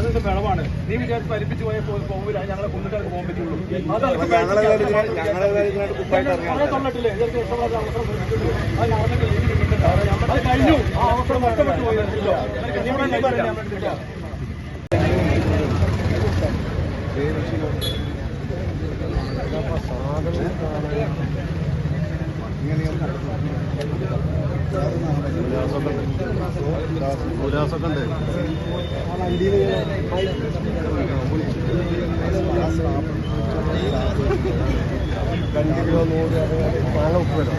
അതിന്റെ പിഴവാണ് നീ വിചാരിച്ച് പരിപ്പിച്ച് പോയ പോകില്ല ഞങ്ങളെ കൊന്നിട്ട് പോകാൻ പറ്റുള്ളൂ തൊന്നിട്ടില്ലേ ഇവർക്ക് ഇഷ്ടമുള്ള അവസരം. അത് നടന്നിട്ട്. അത് കഴിഞ്ഞു ആ അവസരം നഷ്ടപ്പെട്ടു പോയി. ഇല്ലോ. ഉല്ലാസൊക്കെ ഉണ്ട് രണ്ട് കിലോ നൂറ് പഴം ഉപ്പ് വരും